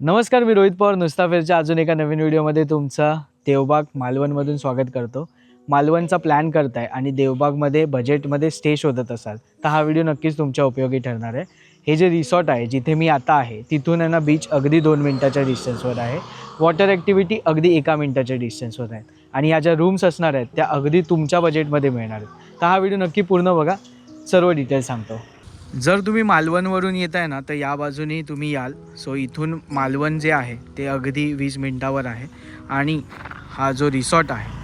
नमस्कार मी रोहित पवार नुस्ताफेरच्या अजून एका नवीन व्हिडिओमध्ये तुमचं देवबाग मालवणमधून स्वागत करतो. मालवणचा प्लॅन करताय आणि देवबागमध्ये बजेटमध्ये स्टे शोधत असाल तर हा व्हिडिओ नक्कीच तुमच्या उपयोगी ठरणार आहे. हे जे रिसॉर्ट आहे जिथे मी आता आहे तिथून आहे ना बीच अगदी दोन मिनटाच्या डिस्टन्सवर आहे. वॉटर ॲक्टिव्हिटी अगदी एका मिनटाच्या डिस्टन्सवर आहेत आणि ह्या ज्या रूम्स असणार आहेत त्या अगदी तुमच्या बजेटमध्ये मिळणार आहेत. तर हा व्हिडिओ नक्की पूर्ण बघा. सर्व डिटेल्स सांगतो. जर तुम्ही मालवणवरून येत आहे ना तर या बाजूने तुम्ही याल. सो इथून मालवण जे आहे ते अगदी वीस मिनटावर आहे. आणि हा जो रिसॉर्ट आहे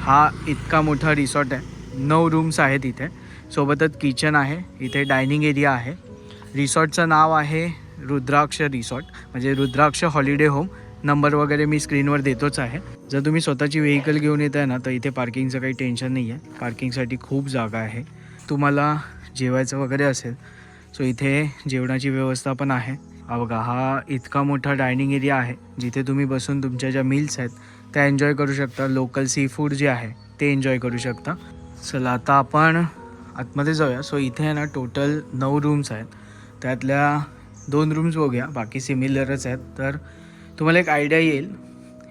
हा इतका मोठा रिसॉर्ट आहे. नऊ रूम्स आहेत इथे. सोबतच किचन आहे. इथे डायनिंग एरिया आहे. रिसॉर्टचं नाव आहे रुद्राक्ष रिसॉर्ट म्हणजे रुद्राक्ष हॉलिडे होम नंबर वगैरे मी स्क्रीनवर देतोच आहे. जर तुम्ही स्वतःची व्हेकल घेऊन येत आहे ना तर इथे पार्किंगचं काही टेन्शन नाही आहे पार्किंगसाठी खूप जागा आहे. तुम्हाला जेवायचं वगैरे असेल. सो इथे जेवणाची व्यवस्था पण आहे. हा बघा हा इतका मोठा डायनिंग एरिया आहे जिथे तुम्ही बसून तुमच्या ज्या मील्स आहेत त्या एन्जॉय करू शकता. लोकल सी फूड जे आहे ते एन्जॉय करू शकता. चला आता आपण आतमध्ये जाऊया. सो इथे आहे ना टोटल नऊ रूम्स आहेत. त्यातल्या दोन रूम्स बघूया बाकी सिमिलरच आहेत. तर तुम्हाला एक आयडिया येईल.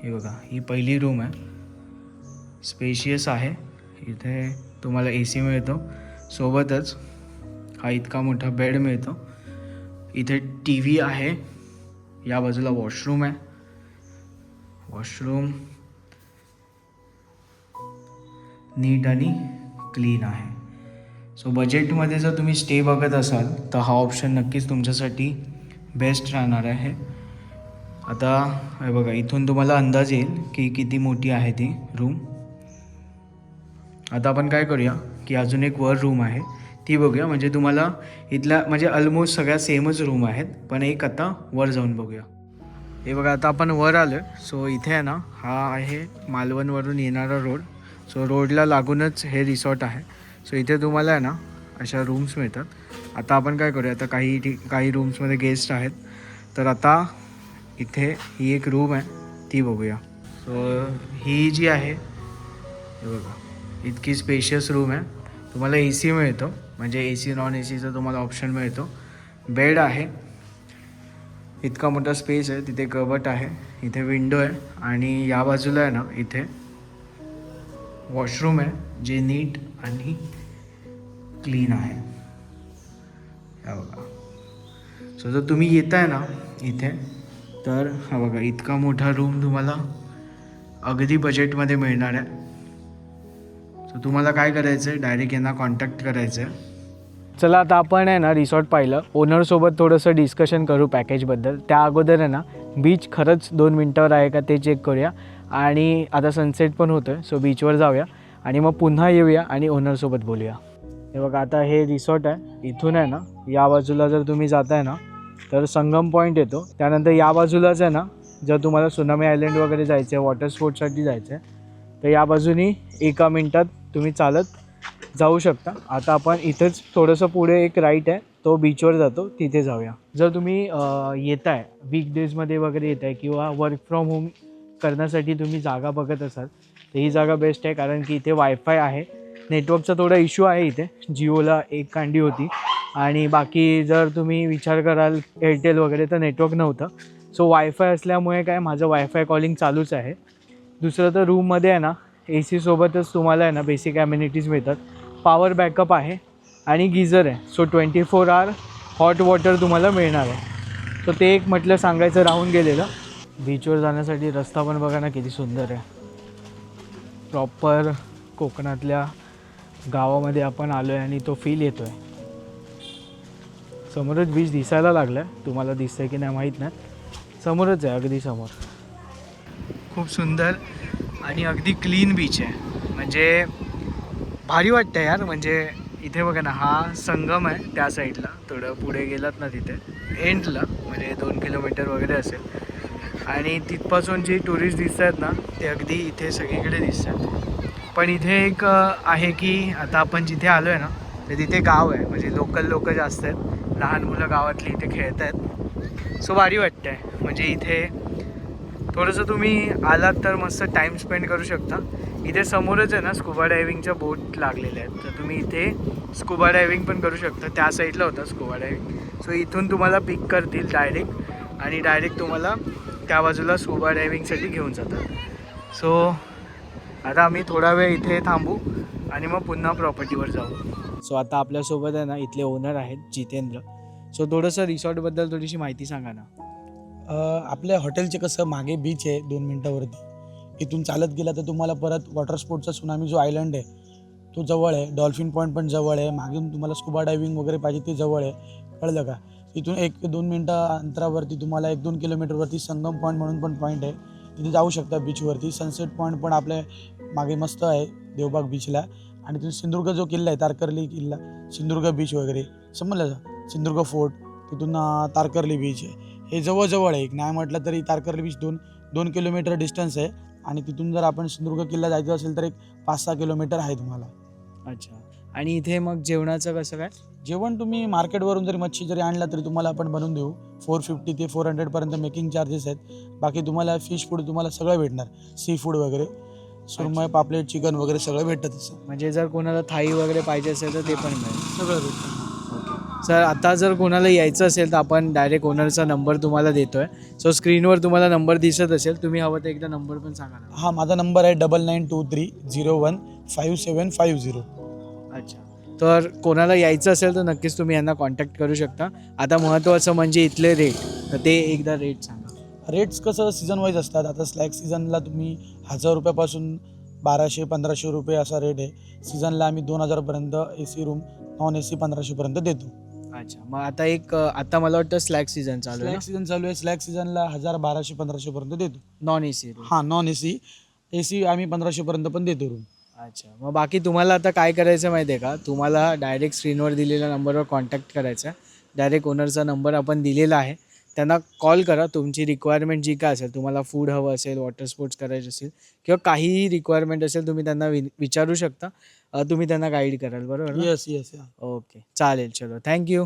हे बघा ही पहिली रूम आहे. स्पेशियस आहे. इथे तुम्हाला ए सी मिळतो. सोबतच हा इतका मोठा बेड मिळतो. इथे टी व्ही आहे. या बाजूला वॉशरूम आहे. वॉशरूम नीट आणि क्लीन आहे. सो बजेटमध्ये जर तुम्ही स्टे बघत असाल तर हा ऑप्शन नक्कीच तुमच्यासाठी बेस्ट राहणार आहे. आता हे बघा इथून तुम्हाला अंदाज येईल की किती मोठी आहे ती रूम आता आपण काय करूया की अजून एक वर रूम आहे. ती बघूया. म्हणजे तुम्हाला इथल्या म्हणजे ऑलमोस्ट सगळ्या सेमच रूम आहेत पण एक आता वर जाऊन बघूया. हे बघा आता आपण वर आलो सो इथे आहे ना हा आहे मालवणवरून येणारा रोड सो रोडला लागूनच हे रिसॉर्ट आहे. सो इथे तुम्हाला आहे ना अशा रूम्स मिळतात. आता आपण काय करूया आता काही ठीक काही रूम्समध्ये गेस्ट आहेत. तर आता इथे ही एक रूम आहे ती बघूया. सो ही जी आहे हे बघा इतकी स्पेशियस रूम आहे. तुम्हाला ए सी मिळतो. म्हणजे ए सी नॉन ए सीचा तुम्हाला ऑप्शन मिळतो. बेड आहे. इतका मोठा स्पेस आहे. तिथे कबट आहे. इथे विंडो आहे. आणि या बाजूला आहे ना इथे वॉशरूम आहे जे नीट आणि क्लीन आहे. हा बघा. सो जर तुम्ही येत आहे ना इथे तर हा बघा इतका मोठा रूम तुम्हाला अगदी बजेटमध्ये मिळणार आहे. सो तुम्हाला काय करायचं आहे डायरेक्ट यांना कॉन्टॅक्ट करायचं आहे चला आता आपण आहे ना रिसॉर्ट पाहिलं. ओनरसोबत थोडंसं डिस्कशन करू पॅकेजबद्दल त्या अगोदर आहे ना बीच खरंच दोन मिनटावर आहे का ते चेक करूया. आणि आता सनसेट पण होतं आहे सो बीचवर जाऊया. आणि मग पुन्हा येऊया आणि ओनरसोबत बोलूया. हे बघा आता हे रिसॉर्ट आहे. इथून आहे ना या बाजूला जर तुम्ही जाताय ना तर संगम पॉईंट येतो. त्यानंतर या बाजूलाच आहे ना जर तुम्हाला सुनामी आयलंड वगैरे जायचं आहे वॉटर स्पोर्टसाठी जायचं आहे तर या बाजूनी एका मिनटात तुम्ही चालत जाऊ शकता. आता आपण इथेच थोडंसं पुढे एक राईट आहे. तो बीचवर जातो. तिथे जाऊया. जर तुम्ही येत आहे वीकडेजमध्ये वगैरे येत आहे किंवा वर्क फ्रॉम होम करण्यासाठी तुम्ही जागा बघत असाल तर ही जागा बेस्ट आहे. कारण की इथे वायफाय आहे. नेटवर्कचा थोडा इश्यू आहे इथे. जिओला एक कांडी होती. आणि बाकी जर तुम्ही विचार कराल एअरटेल वगैरे तर नेटवर्क नव्हतं. सो वायफाय असल्यामुळे काय माझं वायफाय कॉलिंग चालूच आहे. दुसरं तर रूममध्ये आहे ना ए सीसोबतच तुम्हाला आहे ना बेसिक ॲम्युनिटीज मिळतात. पॉवर बॅकअप आहे आणि गिझर आहे. So twenty four hour hot water तुम्हाला मिळणार आहे. सो ते एक म्हटलं सांगायचं राहून गेलेलं. बीचवर जाण्यासाठी रस्ता पण बघा ना किती सुंदर आहे. प्रॉपर कोकणातल्या गावामध्ये आपण आलो आहे आणि तो फील येतो आहे समोरच बीच दिसायला लागला आहे तुम्हाला दिसतंय की नाही माहीत नाही. समोरच आहे अगदी समोर. खूप सुंदर. आणि अगदी क्लीन बीच आहे. म्हणजे भारी वाटतं यार. म्हणजे इथे बघा ना हा संगम आहे त्या साईडला थोडं पुढे गेलात ना तिथे. एंडला म्हणजे दोन किलोमीटर वगैरे असेल. आणि तिथपासून जे टुरिस्ट दिसत आहेत ना ते अगदी इथे सगळीकडे दिसतात पण इथे एक आहे की आता आपण जिथे आलो आहे ना तर तिथे गाव आहे. म्हणजे लोकल लोक जास्त आहेत. लहान मुलं गावातली इथे खेळत आहेत सो भारी वाटतं आहे म्हणजे इथे थोडंसं तुम्ही आलात तर मस्त टाईम स्पेंड करू शकता. इथे समोरच आहे ना स्कुबा डायव्हिंगच्या बोट लागलेल्या आहेत. तर तुम्ही इथे स्कुबा डायव्हिंग पण करू शकता. त्या साईडला होता स्कुबा डायविंग सो इथून तुम्हाला पिक करतील डायरेक्ट आणि डायरेक्ट तुम्हाला त्या बाजूला स्कुबा डायविंगसाठी घेऊन जातात. सो आता आम्ही थोडा वेळ इथे थांबू आणि मग पुन्हा प्रॉपर्टीवर जाऊ. सो आता आपल्यासोबत आहे ना इथले ओनर आहेत जितेंद्र. सो थोडंसं रिसॉर्टबद्दल थोडीशी माहिती सांगा ना. आपल्या हॉटेलचे कसं मागे बीच आहे दोन मिनटावरती. इथून चालत गेला तर तुम्हाला परत वॉटर स्पोर्टचा सुनामी जो आयलंड आहे तो जवळ आहे. डॉल्फिन पॉईंट पण जवळ आहे. मागून तुम्हाला स्कुबा डायविंग वगैरे पाहिजे ते जवळ आहे. कळलं का? इथून एक दोन मिनटं अंतरावरती तुम्हाला एक दोन किलोमीटरवरती संगम पॉईंट म्हणून पण पॉईंट आहे. तिथे जाऊ शकता बीचवरती सनसेट पॉईंट पण आपल्या मागे मस्त आहे देवबाग बीचला आणि तिथून सिंधुदुर्ग जो किल्ला आहे तारकर्ली किल्ला सिंधुदुर्ग बीच वगैरे. समजलं सिंधुदुर्ग फोर्ट तिथून तारकर्ली बीच आहे. हे जवळजवळ आहे. एक नाही म्हटलं तरी तारकर्ली बीच दोन दोन किलोमीटर डिस्टन्स आहे. आणि तिथून जर आपण सिंधुदुर्ग किल्ला जायचं असेल तर एक पाच सहा किलोमीटर आहे तुम्हाला. अच्छा. आणि इथे मग जेवणाचं कसं काय? जेवण तुम्ही मार्केटवरून जरी मच्छी जरी आणला तरी तुम्हाला आपण बनवून देऊ. फोर फिफ्टी ते फोर हंड्रेडपर्यंत मेकिंग चार्जेस आहेत. बाकी तुम्हाला फिश फूड तुम्हाला सगळं भेटणार. सी फूड वगैरे सुरमय पापलेट चिकन वगैरे सगळं भेटतं तसं. म्हणजे जर कोणाला थाई वगैरे पाहिजे असेल तर ते पण मिळेल. सगळं भेटतं. सर आता जर कोणाला यायचं असेल तर आपण डायरेक्ट ओनरचा नंबर तुम्हाला देतोय. सो स्क्रीनवर तुम्हाला नंबर दिसत असेल तुम्ही हवं तर एकदा नंबर पण सांगा हा माझा नंबर आहे double nine two three zero one five seven five zero अच्छा. तर कोणाला यायचं असेल तर नक्कीच तुम्ही यांना कॉन्टॅक्ट करू शकता. आता महत्त्वाचं म्हणजे इथले रेट तर ते एकदा रेट सांगा. रेट्स कसं सीझन वाईज असतात? आता स्लॅग सीझनला तुम्ही हजार रुपयापासून बाराशे पंधराशे रुपये असा रेट आहे. सीझनला आम्ही दोन हजारपर्यंत A C room non A C पंधराशेपर्यंत देतो. अच्छा. मग आता एक अं, आता मला वाटतं स्लॅग सीझन चालू आहे स्लॅग सीझन चालू आहे. स्लॅग सीझनला हजार बाराशे पंधराशेपर्यंत देतो. नॉन ए सी हां non A C A C आम्ही पंधराशेपर्यंत पण देतो रूम अच्छा. मग बाकी तुम्हाला आता काय करायचं माहिती आहे का? तुम्हाला डायरेक्ट स्क्रीनवर दिलेल्या नंबरवर कॉन्टॅक्ट करायचा डायरेक्ट ओनरचा नंबर आपण दिलेला आहे. त्यांना कॉल करा. तुमची रिक्वायरमेंट जी काय असेल तुम्हाला फूड हवं असेल वॉटर स्पोर्ट्स करायचे असेल किंवा काहीही रिक्वायरमेंट असेल तुम्ही त्यांना विचारू शकता. तुम्ही त्यांना गाईड कराल बरोबर ना? येस येस ओके चालेल चलो. थँक्यू